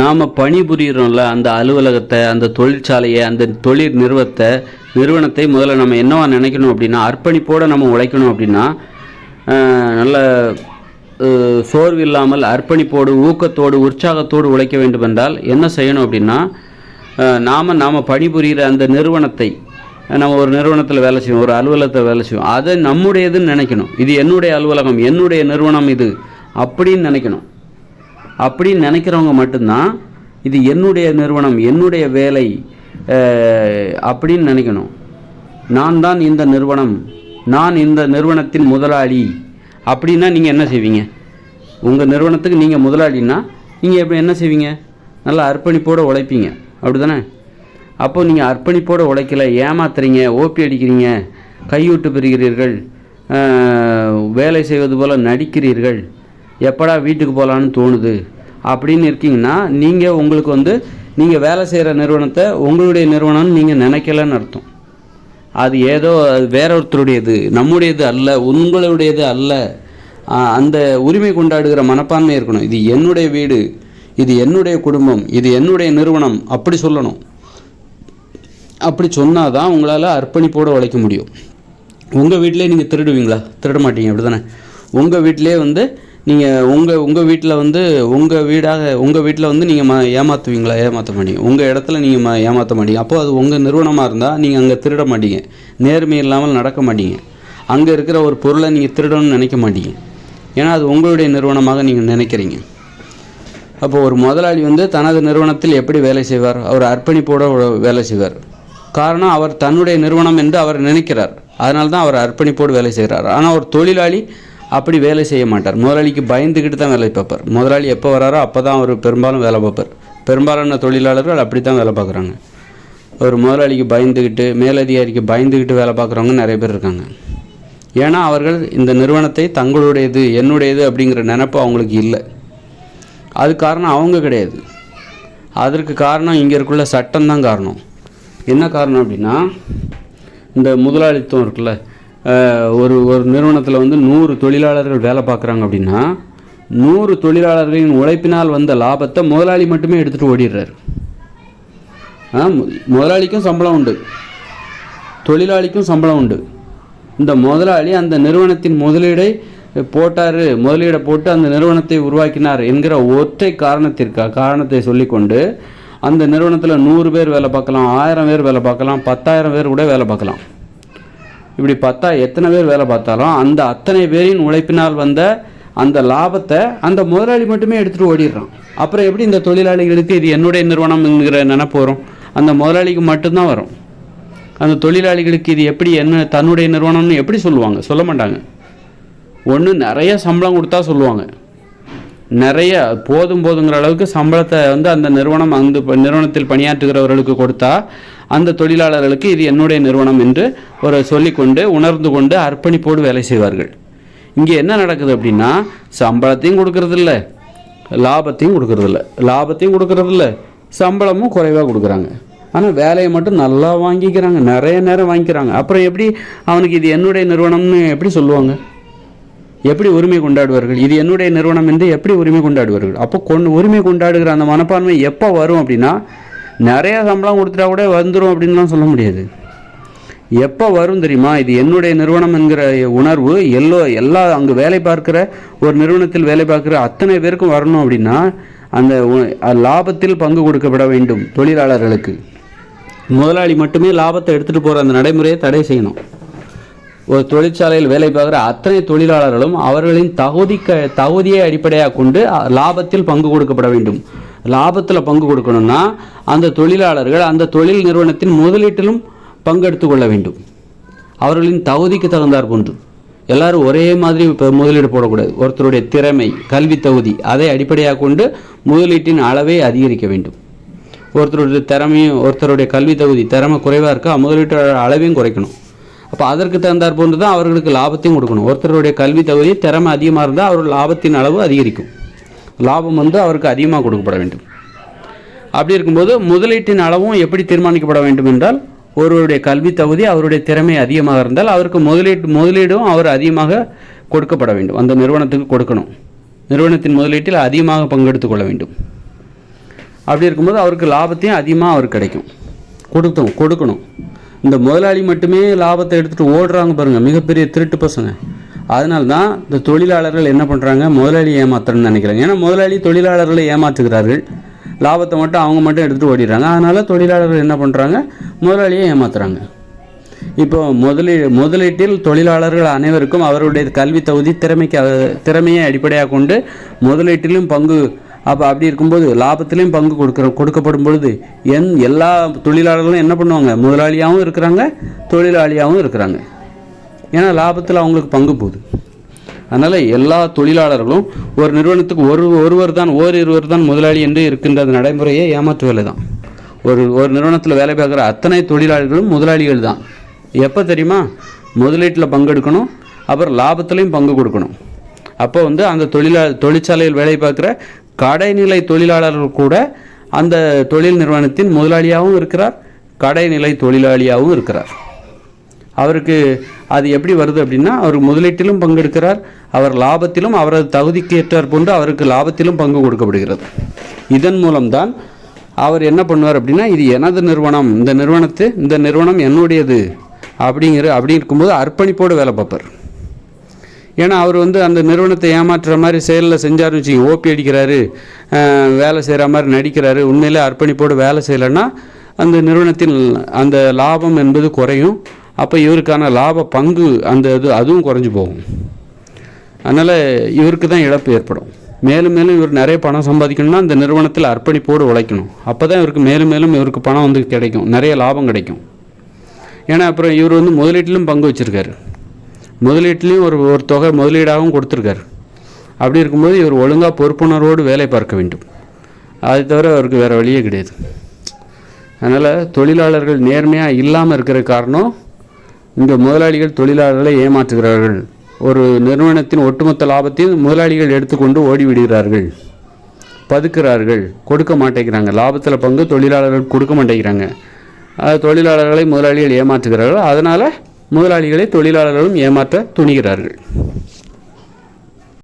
நாம் பணிபுரியிறோம்ல அந்த அலுவலகத்தை அந்த தொழிற்சாலையை அந்த தொழில் நிறுவத்தை நிறுவனத்தை முதல்ல நம்ம என்னவா நினைக்கணும் அப்படின்னா அர்ப்பணிப்போடு நம்ம உழைக்கணும் அப்படின்னா நல்ல சோர்வு இல்லாமல் அர்ப்பணிப்போடு ஊக்கத்தோடு உற்சாகத்தோடு உழைக்க வேண்டும் என்றால் என்ன செய்யணும் அப்படின்னா நாம் நாம் பணிபுரிகிற அந்த நிறுவனத்தை நம்ம ஒரு நிறுவனத்தில் வேலை செய்வோம் ஒரு அலுவலகத்தில் வேலை செய்வோம் அதை நம்முடையதுன்னு நினைக்கணும். இது என்னுடைய அலுவலகம் என்னுடைய நிறுவனம் இது அப்படின்னு நினைக்கணும். அப்படின்னு நினைக்கிறவங்க மட்டும்தான் இது என்னுடைய நிறுவனம் என்னுடைய வேலை அப்படின்னு நினைக்கணும். நான் தான் இந்த நிறுவனம் நான் இந்த நிறுவனத்தின் முதலாளி அப்படின்னா நீங்கள் என்ன செய்வீங்க? உங்கள் நிறுவனத்துக்கு நீங்கள் முதலாளின்னா நீங்கள் எப்படி என்ன செய்வீங்க? நல்லா அர்ப்பணிப்போடு உழைப்பீங்க. அப்படி தானே அப்போ நீங்கள் அர்ப்பணிப்போடு உழைக்கல ஏமாத்துறீங்க ஓபி அடிக்கிறீங்க கையூட்டு பெறுகிறீர்கள் வேலை செய்வது போல் நடிக்கிறீர்கள் எப்படா வீட்டுக்கு போகலான்னு தோணுது? அப்படின்னு இருக்கீங்கன்னா நீங்கள் உங்களுக்கு வந்து நீங்கள் வேலை செய்கிற நிறுவனத்தை உங்களுடைய நிறுவனம்னு நீங்கள் நினைக்கலன்னு அர்த்தம். அது ஏதோ அது வேற ஒருத்தருடையது நம்முடையது அல்ல உங்களுடையது அல்ல. அந்த உரிமை கொண்டாடுகிற மனப்பான்மை இருக்கணும். இது என்னுடைய வீடு இது என்னுடைய குடும்பம் இது என்னுடைய நிறுவனம் அப்படி சொல்லணும். அப்படி சொன்னால் தான் உங்களால் அர்ப்பணிப்போடு உழைக்க முடியும். உங்கள் வீட்டிலே நீங்கள் திருடுவீங்களா? திருட மாட்டீங்க அப்படி தானே உங்கள் வீட்டிலே வந்து நீங்கள் உங்கள் உங்கள் வீட்டில் வந்து உங்கள் வீடாக உங்கள் வீட்டில் வந்து நீங்கள் ம ஏமாற்றுவீங்களா ஏமாற்ற மாட்டீங்க. உங்கள் இடத்துல நீங்கள் ம ஏமாற்ற மாட்டீங்க. அப்போது அது உங்கள் நிறுவனமாக இருந்தால் நீங்கள் அங்கே திருட மாட்டீங்க. நேர்மை இல்லாமல் நடக்க மாட்டீங்க. அங்கே இருக்கிற ஒரு பொருளை நீங்கள் திருடணும்னு நினைக்க மாட்டீங்க. ஏன்னா அது உங்களுடைய நிறுவனமாக நீங்கள் நினைக்கிறீங்க. அப்போ ஒரு முதலாளி வந்து தனது நிறுவனத்தில் எப்படி வேலை செய்வார்? அவர் அர்ப்பணிப்போடு வேலை செய்வார். காரணம் அவர் தன்னுடைய நிறுவனம் என்று அவர் நினைக்கிறார். அதனால தான் அவர் அர்ப்பணிப்போடு வேலை செய்கிறார். ஆனால் ஒரு தொழிலாளி அப்படி வேலை செய்ய மாட்டார். முதலாளிக்கு பயந்துக்கிட்டு தான் வேலை பார்ப்பார். முதலாளி எப்போ வராரோ அப்போ தான் அவர் பெரும்பாலும் வேலை பார்ப்பார். பெரும்பாலான தொழிலாளர்கள் அப்படி தான் வேலை பார்க்குறாங்க. ஒரு முதலாளிக்கு பயந்துக்கிட்டு மேலதிகாரிக்கு பயந்துக்கிட்டு வேலை பார்க்குறவங்க நிறைய பேர் இருக்காங்க. ஏன்னா அவர்கள் இந்த நிறுவனத்தை தங்களுடையது என்னுடையது அப்படிங்கிற நினப்பு அவங்களுக்கு இல்லை. அது காரணம் அவங்க கிடையாது. அதற்கு காரணம் இங்கே இருக்குள்ள சட்டம் தான் காரணம். என்ன காரணம் அப்படின்னா இந்த முதலாளித்துவம் இருக்குல்ல ஒரு ஒரு நிறுவனத்தில் வந்து நூறு தொழிலாளர்கள் வேலை பார்க்குறாங்க அப்படின்னா நூறு தொழிலாளர்களின் உழைப்பினால் வந்த லாபத்தை முதலாளி மட்டுமே எடுத்துகிட்டு ஓடிடுறாரு. முதலாளிக்கும் சம்பளம் உண்டு. தொழிலாளிக்கும் சம்பளம் உண்டு. இந்த முதலாளி அந்த நிறுவனத்தின் முதலீடை போட்டார் முதலீடை போட்டு அந்த நிறுவனத்தை உருவாக்கினார் என்கிற ஒற்றை காரணத்திற்காக காரணத்தை சொல்லிக்கொண்டு அந்த நிறுவனத்தில் நூறு பேர் வேலை பார்க்கலாம் ஆயிரம் பேர் வேலை பார்க்கலாம் பத்தாயிரம் பேர் கூட வேலை பார்க்கலாம். இப்படி பார்த்தா எத்தனை பேர் வேலை பார்த்தாலும் அந்த அத்தனை பேரின் உழைப்பினால் வந்த அந்த லாபத்தை அந்த முதலாளி மட்டுமே எடுத்துகிட்டு ஓடிடுறான். அப்புறம் எப்படி இந்த தொழிலாளிகளுக்கு இது என்னுடைய நிறுவனம்ங்கிற நினைப்பு வரும்? அந்த முதலாளிக்கு மட்டும்தான் வரும். அந்த தொழிலாளிகளுக்கு இது எப்படி என்ன தன்னுடைய நிறுவனம்னு எப்படி சொல்லுவாங்க? சொல்ல மாட்டாங்க. ஒன்று நிறைய சம்பளம் கொடுத்தா சொல்லுவாங்க. நிறைய போதும் போதுங்கிற அளவுக்கு சம்பளத்தை வந்து அந்த நிறுவனம் அந்த நிறுவனத்தில் பணியாற்றுகிறவர்களுக்கு கொடுத்தா அந்த தொழிலாளர்களுக்கு இது என்னுடைய நிறுவனம் என்று ஒரு சொல்லிக்கொண்டு உணர்ந்து கொண்டு அர்ப்பணிப்போடு வேலை செய்வார்கள். இங்கே என்ன நடக்குது அப்படின்னா சம்பளத்தையும் கொடுக்கறதில்ல லாபத்தையும் கொடுக்கறதில்ல. லாபத்தையும் கொடுக்கறதில்ல சம்பளமும் குறைவாக கொடுக்குறாங்க. ஆனால் வேலையை மட்டும் நல்லா வாங்கிக்கிறாங்க நிறைய நேரம் வாங்கிக்கிறாங்க. அப்புறம் எப்படி அவனுக்கு இது என்னுடைய நிறுவனம்னு எப்படி சொல்லுவாங்க? எப்படி உரிமை கொண்டாடுவார்கள்? இது என்னுடைய நிறுவனம் என்று எப்படி உரிமை கொண்டாடுவார்கள்? அப்போ கொண்டு உரிமை கொண்டாடுகிற அந்த மனப்பான்மை எப்போ வரும் அப்படின்னா நிறைய சம்பளம் கொடுத்துட்டா கூட வந்துடும் அப்படின்லாம் சொல்ல முடியாது. எப்போ வரும் தெரியுமா? இது என்னுடைய நிறுவனம் என்கிற உணர்வு எல்லோ எல்லா அங்கே வேலை பார்க்குற ஒரு நிறுவனத்தில் வேலை பார்க்குற அத்தனை பேருக்கும் வரணும் அப்படின்னா அந்த லாபத்தில் பங்கு கொடுக்கப்பட வேண்டும் தொழிலாளர்களுக்கு. முதலாளி மட்டுமே லாபத்தை எடுத்துகிட்டு போகிற அந்த நடைமுறையை தடை செய்யணும். ஒரு தொழிற்சாலையில் வேலை பார்க்குற அத்தனை தொழிலாளர்களும் அவர்களின் தகுதிக்க தகுதியை அடிப்படையாக கொண்டு லாபத்தில் பங்கு கொடுக்கப்பட வேண்டும். லாபத்தில் பங்கு கொடுக்கணும்னா அந்த தொழிலாளர்கள் அந்த தொழில் நிறுவனத்தின் முதலீட்டிலும் பங்கெடுத்து கொள்ள வேண்டும். அவர்களின் தகுதிக்கு தகுந்தார் போன்று. எல்லாரும் ஒரே மாதிரி இப்போ முதலீடு போடக்கூடாது. ஒருத்தருடைய திறமை கல்வி தகுதி அதை அடிப்படையாக கொண்டு முதலீட்டின் அளவை அதிகரிக்க வேண்டும். ஒருத்தருடைய திறமையும் ஒருத்தருடைய கல்வி தகுதி திறமை குறைவாக இருக்கா முதலீட்டு அளவையும் குறைக்கணும். அப்போ அதற்கு தகுந்தாற் போன்று தான் அவர்களுக்கு லாபத்தையும் கொடுக்கணும். ஒருத்தருடைய கல்வி தகுதி திறமை அதிகமாக இருந்தால் அவர் லாபத்தின் அளவு அதிகரிக்கும். லாபம் வந்து அவருக்கு அதிகமாக கொடுக்கப்பட வேண்டும். அப்படி இருக்கும்போது முதலீட்டின் அளவும் எப்படி தீர்மானிக்கப்பட வேண்டும் என்றால் ஒருவருடைய கல்வி தகுதி அவருடைய திறமை அதிகமாக இருந்தால் அவருக்கு முதலீட்டு முதலீடும் அவர் அதிகமாக கொடுக்கப்பட வேண்டும். அந்த நிறுவனத்துக்கு கொடுக்கணும். நிறுவனத்தின் முதலீட்டில் அதிகமாக பங்கெடுத்து கொள்ள வேண்டும். அப்படி இருக்கும்போது அவருக்கு லாபத்தையும் அதிகமாக அவருக்கு கிடைக்கும். கொடுத்தோம் கொடுக்கணும். இந்த முதலாளி மட்டுமே லாபத்தை எடுத்துகிட்டு ஓடுறாங்க பாருங்கள் மிகப்பெரிய திருட்டு பசங்க. அதனால தான் இந்த தொழிலாளர்கள் என்ன பண்ணுறாங்க முதலாளி ஏமாத்துறன்னு நினைக்கிறாங்க. ஏன்னா முதலாளி தொழிலாளர்களை ஏமாற்றுகிறார்கள். லாபத்தை மட்டும் அவங்க மட்டும் எடுத்துகிட்டு ஓடிடுறாங்க. அதனால் தொழிலாளர்கள் என்ன பண்ணுறாங்க முதலாளியை ஏமாத்துறாங்க. இப்போ முதலீ முதலீட்டில் தொழிலாளர்கள் அனைவருக்கும் அவருடைய கல்வி தகுதி திறமைக்கு திறமையை அடிப்படையாக கொண்டு முதலீட்டிலும் பங்கு அப்போ அப்படி இருக்கும்போது லாபத்திலையும் பங்கு கொடுக்குற கொடுக்கப்படும் பொழுது என் எல்லா தொழிலாளர்களும் என்ன பண்ணுவாங்க? முதலாளியாகவும் இருக்கிறாங்க தொழிலாளியாகவும் இருக்கிறாங்க. ஏன்னா லாபத்தில் அவங்களுக்கு பங்கு போகுது. அதனால் எல்லா தொழிலாளர்களும் ஒரு நிறுவனத்துக்கு ஒரு ஒருவர் தான் ஓரிருவர் தான் முதலாளி என்று இருக்கின்ற அந்த நடைமுறையே ஏமாற்று வேலை தான் ஒரு ஒரு நிறுவனத்தில் வேலை பார்க்குற அத்தனை தொழிலாளர்களும் முதலாளிகள் தான். எப்போ தெரியுமா? முதலீட்டில் பங்கெடுக்கணும் அப்புறம் லாபத்துலேயும் பங்கு கொடுக்கணும். அப்போ வந்து அந்த தொழிலா தொழிற்சாலையில் வேலை பார்க்குற கடைநிலை தொழிலாளர்கள் கூட அந்த தொழில் நிறுவனத்தின் முதலாளியாகவும் இருக்கிறார் கடைநிலை தொழிலாளியாகவும் இருக்கிறார். அவருக்கு அது எப்படி வருது அப்படின்னா அவர் முதலீட்டிலும் பங்கெடுக்கிறார் அவர் லாபத்திலும் அவரது தகுதிக்கு ஏற்றார் போன்று அவருக்கு லாபத்திலும் பங்கு கொடுக்கப்படுகிறது. இதன் மூலம்தான் அவர் என்ன பண்ணுவார் அப்படின்னா இது எனது நிறுவனம் இந்த நிறுவனத்து இந்த நிறுவனம் என்னுடையது அப்படிங்கிற அப்படி இருக்கும்போது அர்ப்பணிப்போடு வேலை பார்ப்பார். ஏன்னா அவர் வந்து அந்த நிறுவனத்தை ஏமாற்றுற மாதிரி செயலில் செஞ்சார்னு வச்சுக்கோங்க. ஓபி அடிக்கிறாரு வேலை செய்கிற மாதிரி நடிக்கிறாரு. உண்மையிலே அர்ப்பணிப்போடு வேலை செய்யலைன்னா அந்த நிறுவனத்தின் அந்த லாபம் என்பது குறையும். அப்போ இவருக்கான லாப பங்கு அந்த இது அதுவும் குறைஞ்சு போகும். அதனால் இவருக்கு தான் இழப்பு ஏற்படும். மேலும் மேலும் இவர் நிறைய பணம் சம்பாதிக்கணும்னா அந்த நிறுவனத்தில் அர்ப்பணிப்போடு உழைக்கணும். அப்போ தான் இவருக்கு மேலும் மேலும் இவருக்கு பணம் வந்து கிடைக்கும். நிறைய லாபம் கிடைக்கும். ஏன்னா அப்புறம் இவர் வந்து முதலீட்டிலும் பங்கு வச்சுருக்காரு. முதலீட்லேயும் ஒரு ஒரு தொகை முதலீடாகவும் கொடுத்துருக்காரு. அப்படி இருக்கும்போது இவர் ஒழுங்காக பொறுப்புணர்வோடு வேலை பார்க்க வேண்டும். அது தவிர அவருக்கு வேறு வழியே கிடையாது. அதனால் தொழிலாளர்கள் நேர்மையாக இல்லாமல் இருக்கிற காரணம் இங்கே முதலாளிகள் தொழிலாளர்களை ஏமாற்றுகிறார்கள். ஒரு நிறுவனத்தின் ஒட்டுமொத்த லாபத்தையும் முதலாளிகள் எடுத்துக்கொண்டு ஓடிவிடுகிறார்கள். பதுக்கிறார்கள். கொடுக்க மாட்டேங்கிறாங்க. லாபத்தில் பங்கு தொழிலாளர்கள் கொடுக்க மாட்டேங்கிறாங்க. தொழிலாளர்களை முதலாளிகள் ஏமாற்றுகிறார்கள். அதனால் முதலாளிகளை தொழிலாளர்களும் ஏமாற்ற துணிகிறார்கள்.